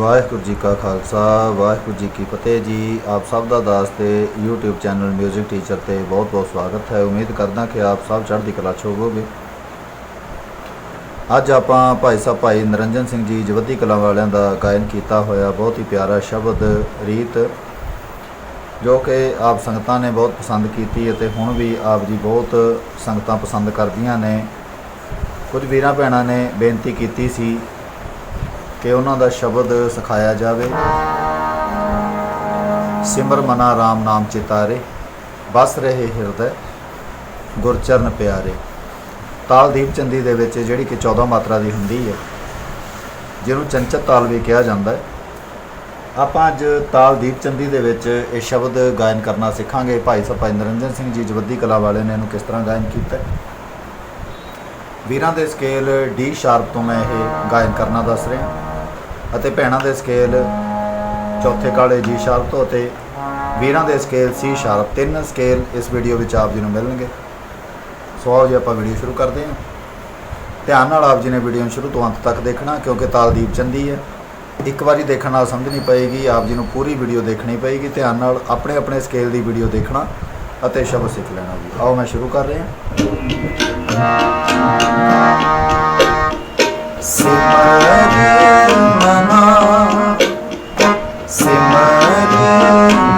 ਵਾਹਿਗੁਰੂ ਜੀ ਕਾ ਖਾਲਸਾ, ਵਾਹਿਗੁਰੂ ਜੀ ਕੀ ਫਤਿਹ ਜੀ। ਆਪ ਸਭ ਦਾ ਦਾਸ ਤੇ YouTube ਚੈਨਲ 뮤직 ਟੀਚਰ ਤੇ ਬਹੁਤ-ਬਹੁਤ ਸਵਾਗਤ ਹੈ। ਉਮੀਦ ਕਰਦਾ ਕਿ ਆਪ ਸਭ ਚੜ੍ਹਦੀ ਕਲਾ 'ਚ ਹੋਵੋਗੇ। ਅੱਜ ਆਪਾਂ ਭਾਈ ਸਾਹਿਬ, ਭਾਈ ਨਰਿੰਜਨ ਸਿੰਘ ਜੀ ਜਵੱਦੀ ਕਲਾ ਵਾਲਿਆਂ ਦਾ ਗਾਇਨ ਕੀਤਾ ਹੋਇਆ। ਬਹੁਤ ਹੀ ਪਿਆਰਾ ਸ਼ਬਦ, ਰੀਤ, ਜੋ ਕਿ ਆਪ ਸੰਗਤਾਂ ਨੇ ਬਹੁਤ ਪਸੰਦ ਕੀਤੀ ਅਤੇ ਹੁਣ ਵੀ ਆਪ ਜੀ ਬਹੁਤ ਸੰਗਤਾਂ ਪਸੰਦ ਕਰਦੀਆਂ ਨੇ। ਕੁਝ ਵੀਰਾਂ ਭੈਣਾਂ ਨੇ ਬੇਨਤੀ ਕੀਤੀ ਸੀ ਕਿ ਉਹਨਾਂ ਦਾ ਸ਼ਬਦ ਸਿਖਾਇਆ ਜਾਵੇ। ਸਿਮਰ ਮਨਾ RAM ਨਾਮ ਚਿਤਾਰੇ, ਬਸ ਰਹੇ ਹਿਰਦੈ ਗੁਰਚਰਨ ਪਿਆਰੇ। ਤਾਲ ਦੀਪ ਚੰਦੀ ਦੇ ਵਿੱਚ ਜਿਹੜੀ ਕਿ 14 ਮਾਤਰਾ ਦੀ ਹੁੰਦੀ ਹੈ, ਜਿਹਨੂੰ ਚੰਚਤ ਤਾਲ ਵੀ ਕਿਹਾ ਜਾਂਦਾ ਹੈ। ਆਪਾਂ ਅੱਜ ਤਾਲ ਦੀਪ ਚੰਦੀ ਦੇ ਵਿੱਚ ਇਹ ਸ਼ਬਦ ਗਾਇਨ ਕਰਨਾ ਸਿੱਖਾਂਗੇ। ਭਾਈ ਸਾਹਿਬ ਭਾਈ ਨਰਿੰਦਰ ਸਿੰਘ ਜੀ ਜਵੱਦੀ ਕਲਾ ਵਾਲੇ ਨੇ ਇਹਨੂੰ ਕਿਸ ਤਰ੍ਹਾਂ ਗਾਇਨ ਕੀਤਾ ਵੀਰਾਂ ਦੇ ਸਕੇਲ ਡੀ ਸ਼ਾਰਪ ਤੋਂ ਮੈਂ ਇਹ ਗਾਇਨ ਕਰਨਾ ਦੱਸ ਰਿਹਾ। ਅਤੇ ਭੈਣਾਂ ਦੇ ਸਕੇਲ ਚੌਥੇ ਕਾਲੇ ਜੀ ਸ਼ਾਰਪ ਤੋਂ ਅਤੇ ਵੀਰਾਂ ਦੇ ਸਕੇਲ ਸੀ ਸ਼ਾਰਪ ਤਿੰਨ ਸਕੇਲ ਇਸ ਵੀਡੀਓ ਵਿੱਚ ਆਪ ਜੀ ਨੂੰ ਮਿਲਣਗੇ। ਸੋ ਆਓ ਜੀ ਆਪਾਂ ਵੀਡੀਓ ਸ਼ੁਰੂ ਕਰਦੇ ਹਾਂ। ਧਿਆਨ ਨਾਲ ਆਪ ਜੀ ਨੇ ਵੀਡੀਓ ਨੂੰ ਸ਼ੁਰੂ ਤੋਂ ਅੰਤ ਤੱਕ ਦੇਖਣਾ, ਕਿਉਂਕਿ ਤਾਲਦੀਪ ਚੰਦੀ ਹੈ। ਇੱਕ ਵਾਰੀ ਦੇਖਣ ਨਾਲ ਸਮਝਣੀ ਪਏਗੀ, ਆਪ ਜੀ ਨੂੰ ਪੂਰੀ ਵੀਡੀਓ ਦੇਖਣੀ ਪਏਗੀ। ਧਿਆਨ ਨਾਲ ਆਪਣੇ ਆਪਣੇ ਸਕੇਲ ਦੀ ਵੀਡੀਓ ਦੇਖਣਾ ਅਤੇ ਸ਼ਬਦ ਸਿੱਖ ਲੈਣਾ ਜੀ। ਆਓ ਮੈਂ ਸ਼ੁਰੂ ਕਰ ਰਿਹਾ। ਸਿਮਰ ਮਨਾ ਸਿਮਰ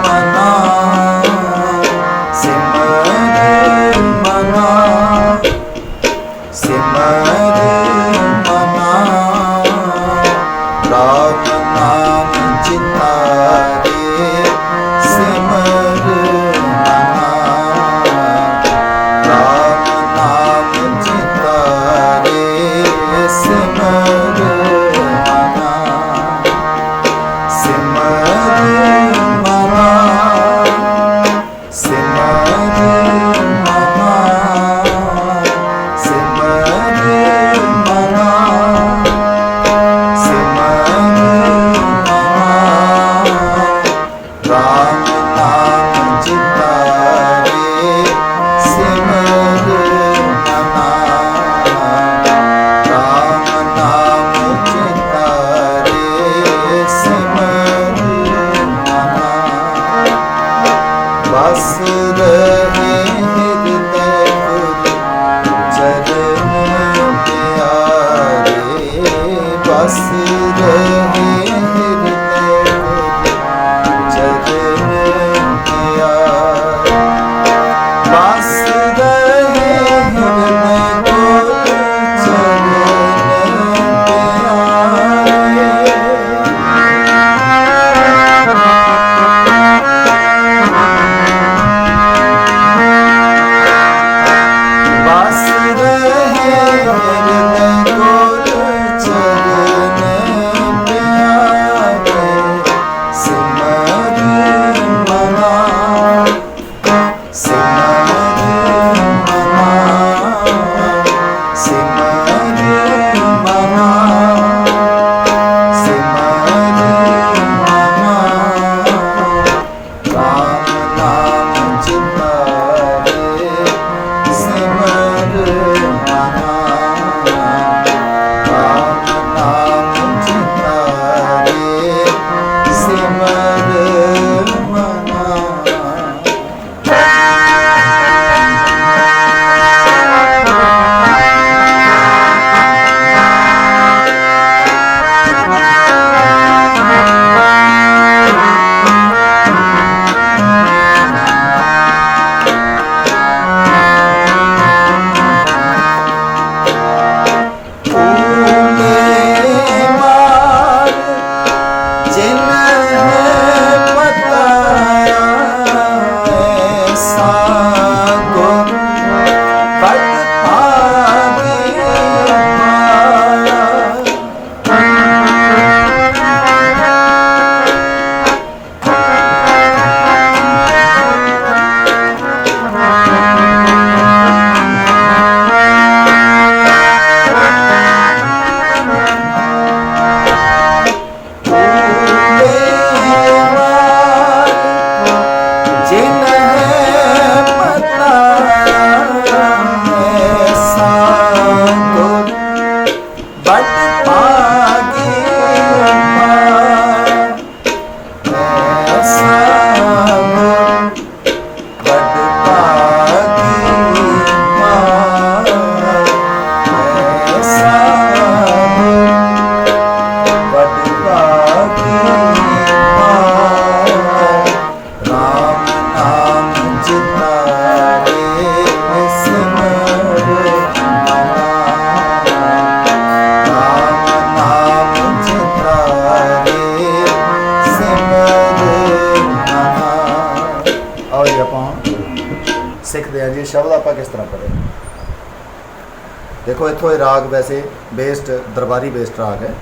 ਦੇਖੋ, ਇੱਥੋਂ ਇਹ ਰਾਗ ਵੈਸੇ ਬੇਸਡ ਦਰਬਾਰੀ ਬੇਸਡ ਰਾਗ ਹੈ।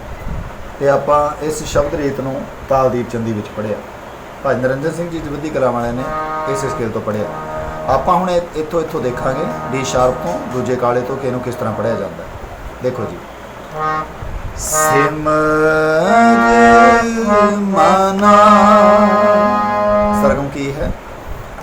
ਤੇ ਆਪਾਂ ਇਸ ਸ਼ਬਦ ਰੀਤ ਨੂੰ ਤਾਲਦੀਪ ਚੰਦੀ ਵਿੱਚ ਪੜ੍ਹਿਆ। ਭਾਈ ਨਰਿੰਦਰ ਸਿੰਘ ਜੀ ਜਵੱਦੀ ਕਲਾ ਵਾਲਿਆਂ ਨੇ ਇਸ ਸਕੇਲ ਤੋਂ ਪੜ੍ਹਿਆ। ਆਪਾਂ ਹੁਣ ਇੱਥੋਂ ਇੱਥੋਂ ਦੇਖਾਂਗੇ ਡੀ ਸ਼ਾਰਪ ਤੋਂ, ਦੂਜੇ ਕਾਲੇ ਤੋਂ ਕਿ ਇਹਨੂੰ ਕਿਸ ਤਰ੍ਹਾਂ ਪੜ੍ਹਿਆ ਜਾਂਦਾ ਦੇਖੋ ਜੀ। ਸਿਮਰ ਮਨਾ। ਸਰਗਮ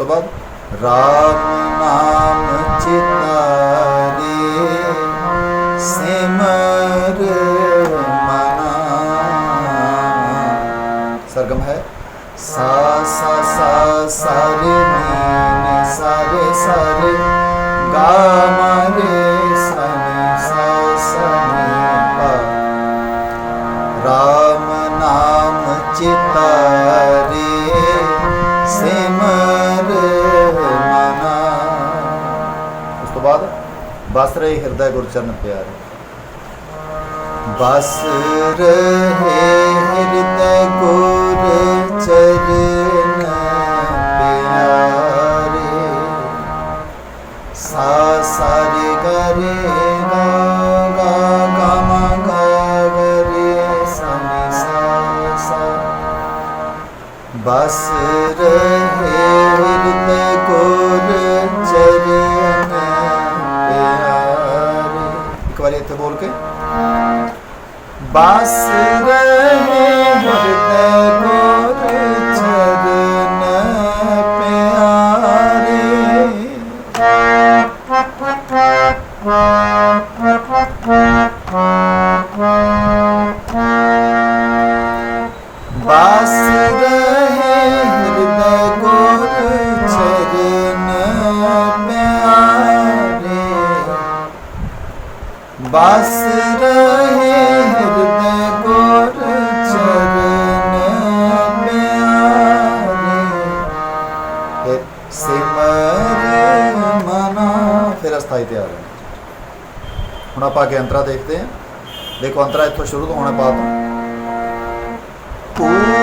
ਤੋਂ ਬਾਅਦ ਰਾਮ ਨਾਮ ਚਿਤਾਰੇ ਸਿਮਰ ਮਨਾ। ਸਰਗਮ ਹੈ। ਸਾ ਸਾ ਸਾ ਸਾ ਰੇ ਨੀ ਨੀ ਸਾ ਗਾ ਮਾ ਰਾਮ ਨਾਮ ਚਿਤਾਰੇ ਬਸ ਰਹੇ ਹਿਰਦਾ ਗੁਰਚਰਨ ਪਿਆਰੇ। ਬਸ ਰਹੇ ਹਿਰਦੈ ਗੁਰ ਚਰਨ ਪਿਆਰੇ ਸਾ ਸਾ ਰੇ ਗਾ ਰੇ ਰੇ ਬਸ ਰਹੇ ਹਿਰਦੈ ਗੁਰ ਚਰਨ ਬੋਲ ਕੇ ਸਿਮਰ ਮਨਾ ਫਿਰ ਅਸਥਾਈ ਤੇ ਆ ਗਏ ਹੁਣ ਆਪਾਂ ਅੱਗੇ ਅੰਤਰਾ ਦੇਖਦੇ ਹਾਂ ਦੇਖੋ ਅੰਤਰਾ ਇੱਥੋਂ ਸ਼ੁਰੂ ਤੋਂ ਹੋਣਾ ਬਾਤ ਪੂਲੇ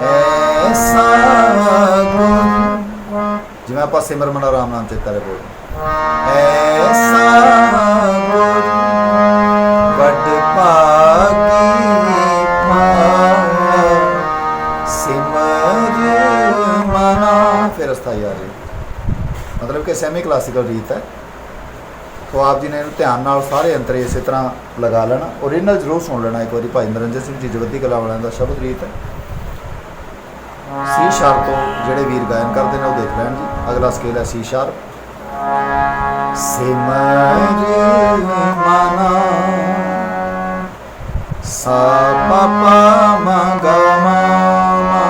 ਐਸਾ ਜਿਵੇਂ ਆਪਾਂ ਸਿਮਰਨ ਰਾਮ ਨਾਮ ਐਸਾ ਵੱਡ ਭਾਗੀ ਸਿਮਰ ਮਨਾ ਫਿਰ ਅਸਥਾਈ ਆ ਜੀ ਮਤਲਬ ਕਿ ਸੈਮੀ ਕਲਾਸੀਕਲ ਰੀਤ ਹੈ ਤੋ ਆਪ ਜੀ ਨੇ ਇਹਨੂੰ ਧਿਆਨ ਨਾਲ ਸਾਰੇ ਅੰਤਰੇ ਇਸੇ ਤਰ੍ਹਾਂ ਲਗਾ ਲੈਣਾ ਓਰੀਜਨਲ ਜ਼ਰੂਰ ਸੁਣ ਲੈਣਾ ਇੱਕ ਵਾਰੀ ਭਾਈ ਨਰਿੰਦਰ ਸਿੰਘ ਜੀ ਜਵੱਦੀ ਕਲਾ ਵਾਲਿਆਂ ਦਾ ਸ਼ਬਦ ਰੀਤ ਹੈ ਸੀ ਸ਼ਾਰਪ ਤੋਂ ਜਿਹੜੇ ਵੀਰ ਗਾਇਨ ਕਰਦੇ ਨੇ ਉਹ ਦੇਖ ਲੈਣ ਜੀ। ਅਗਲਾ ਸਕੇਲ ਹੈ ਸੀ ਸ਼ਾਰਪ ਸਿਮਰ ਮਨਾ ਸਾ ਪਾ ਪਾ ਗਾ ਮਾ ਮਾ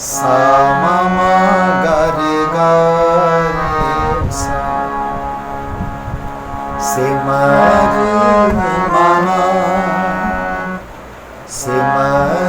ਸਾ ਮਾ ਮਾ ਗਾ ਸਾ ਸਿਮਰ ਮਨਾ ਸਿਮਰ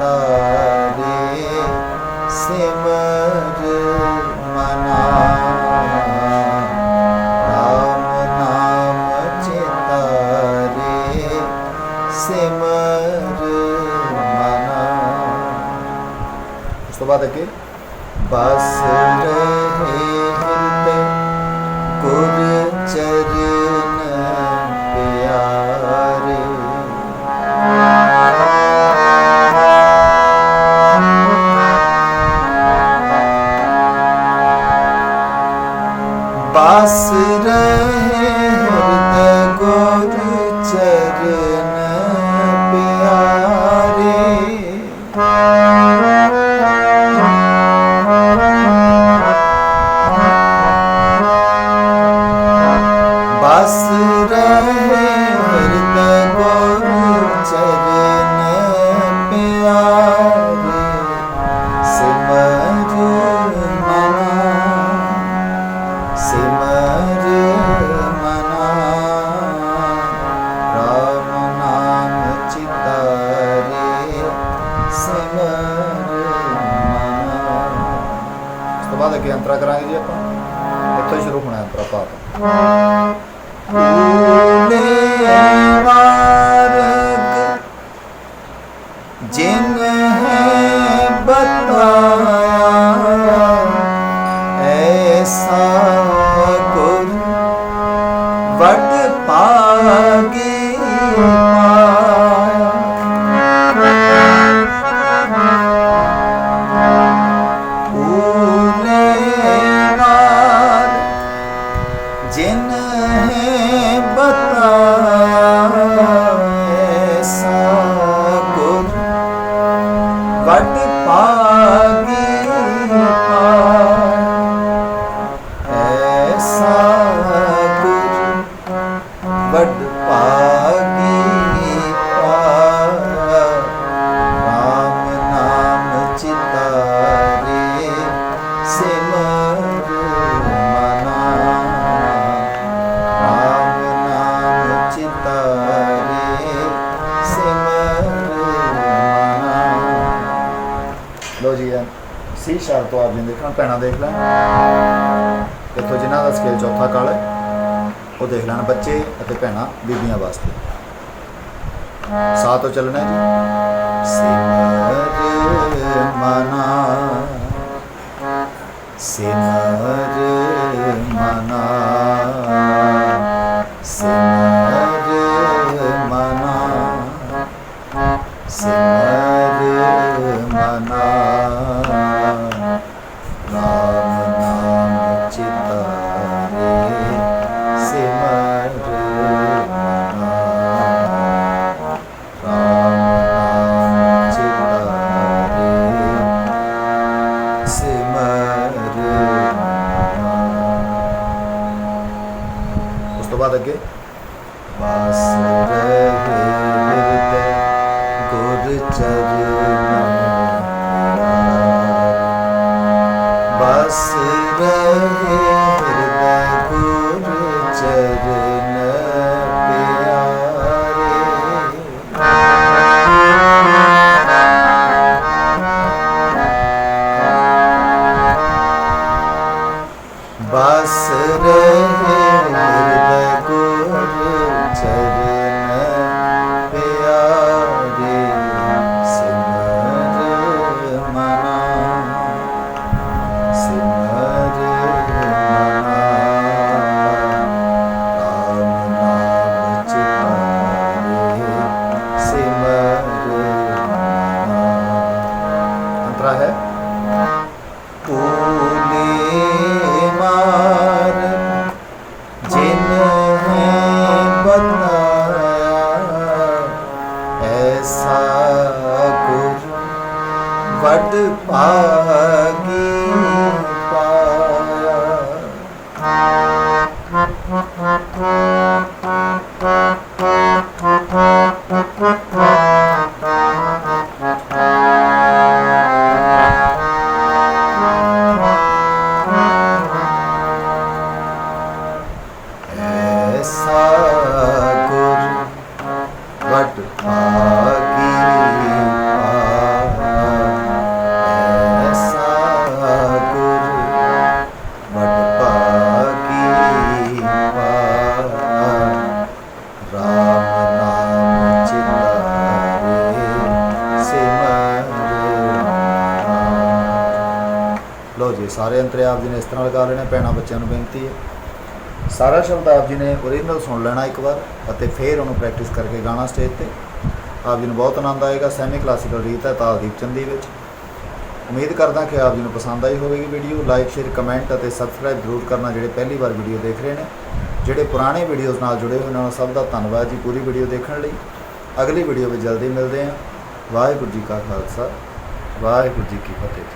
তারে সেম será. ਵੱਡ ਪਾਗੀ ਦੇਖ ਲੈਣ ਬੱਚੇ ਅਤੇ ਭੈਣਾਂ ਬੀਬੀਆਂ ਵਾਸਤੇ। ਸਾਥ ਚੱਲਣਾ ਜੀ। ਸਿਮਰ ਮਨਾ। ਸਿਮਰ ਮਨਾ। serena. ਸਾਰੇ ਅੰਤਰੇ ਆਪ ਜੀ ਨੇ ਇਸ ਤਰ੍ਹਾਂ ਲਗਾ ਲੈਣੇ ਪੈਣਾ ਬੱਚਿਆਂ ਨੂੰ ਬੇਨਤੀ ਹੈ। ਸਾਰਾ ਸ਼ਬਦ ਆਪ ਜੀ ਨੇ ਓਰੀਜਨਲ ਸੁਣ ਲੈਣਾ ਇੱਕ ਵਾਰ ਅਤੇ ਫਿਰ ਉਹਨੂੰ ਪ੍ਰੈਕਟਿਸ ਕਰਕੇ ਗਾਣਾ ਸਟੇਜ ਤੇ। ਆਪ ਜੀ ਨੂੰ ਬਹੁਤ ਆਨੰਦ ਆਏਗਾ ਸੈਮੀ ਕਲਾਸੀਕਲ ਰੀਤ ਹੈ ਤਾਲਦੀਪ ਚੰਦੀ ਵਿੱਚ। ਉਮੀਦ ਕਰਦਾ ਕਿ ਆਪ ਜੀ ਨੂੰ ਪਸੰਦ ਆਈ ਹੋਵੇਗੀ ਵੀਡੀਓ ਲਾਈਕ ਸ਼ੇਅਰ ਕਮੈਂਟ ਅਤੇ ਸਬਸਕ੍ਰਾਈਬ ਜ਼ਰੂਰ ਕਰਨਾ, ਜਿਹੜੇ ਪਹਿਲੀ ਵਾਰ ਵੀਡੀਓ ਦੇਖ ਰਹੇ ਨੇ। ਜਿਹੜੇ ਪੁਰਾਣੇ ਵੀਡੀਓਜ਼ ਨਾਲ ਜੁੜੇ ਹੋਏ ਉਹਨਾਂ ਨੂੰ ਸਭ ਦਾ ਧੰਨਵਾਦ ਜੀ ਪੂਰੀ ਵੀਡੀਓ ਦੇਖਣ ਲਈ। ਅਗਲੀ ਵੀਡੀਓ ਵਿੱਚ ਜਲਦੀ ਮਿਲਦੇ ਹਾਂ। ਵਾਹਿਗੁਰੂ ਜੀ ਕਾ ਖਾਲਸਾ, ਵਾਹਿਗੁਰੂ ਜੀ ਕੀ ਫਤਿਹ।